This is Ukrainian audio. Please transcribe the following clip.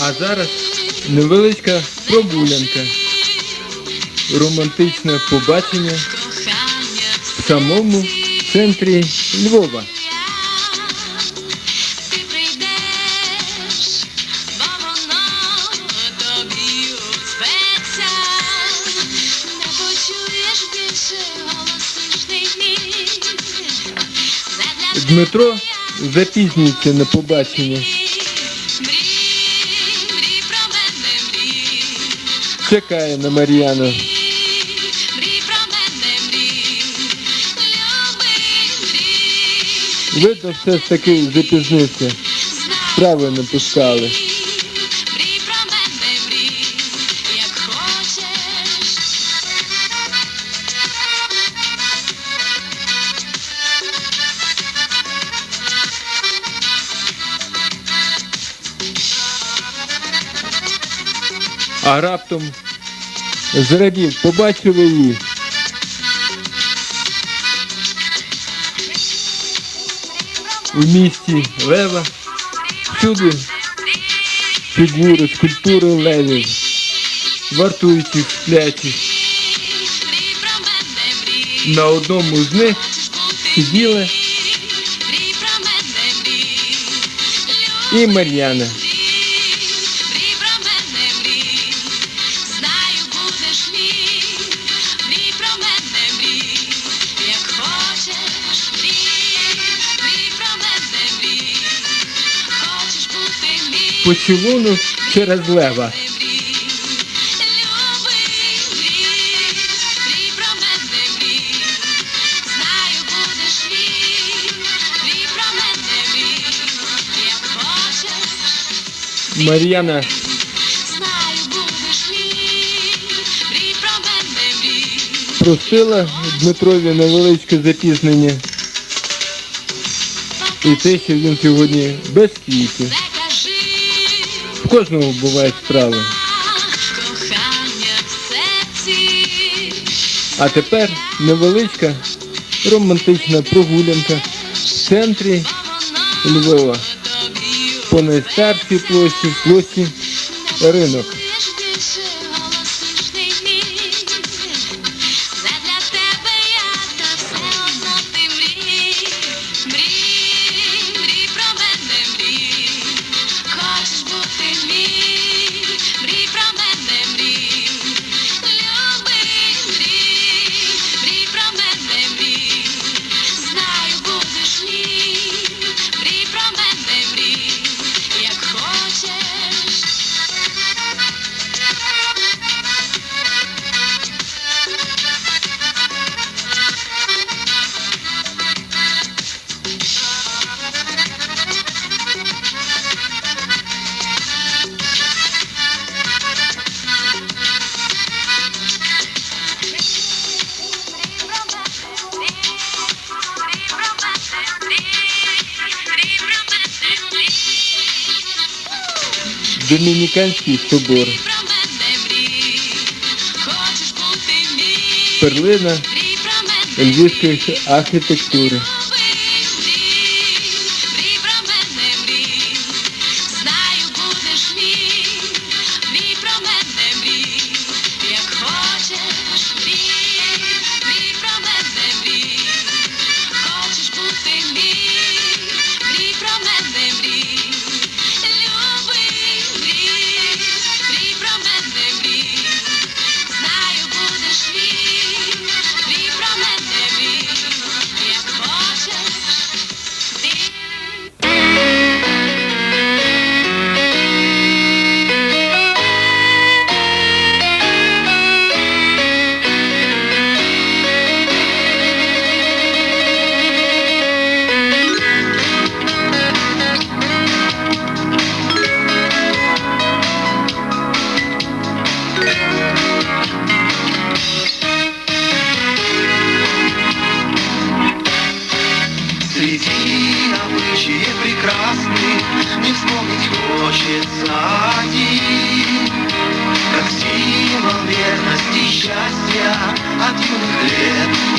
А зараз невеличка прогулянка. Романтичне побачення в самому центрі Львова. Дмитро запізнюється на побачення. Чекає на Мар'яну. Видно, все ж таки запізнився. Справи не пускали. А раптом зрадів, побачили її. У місті Лева всюди фігури, скульптури левів, вартуючих сплячих. На одному з них мрій. і Мар'яна. Мрій. Як хочеш. Мар'яна Знаю, будеш мій, мрій про мене, мрій. простила Дмитрові невеличке запізнення. І те, що він сьогодні без квітів. В кожного бувають справи. А тепер невеличка романтична прогулянка в центрі Львова. По найстаршій площі, площі ринок. Домініканський собор, перлина львівської архітектури. Обычаев прекрасных Не вспомнить хочется один Как символ верности и счастья От юных лет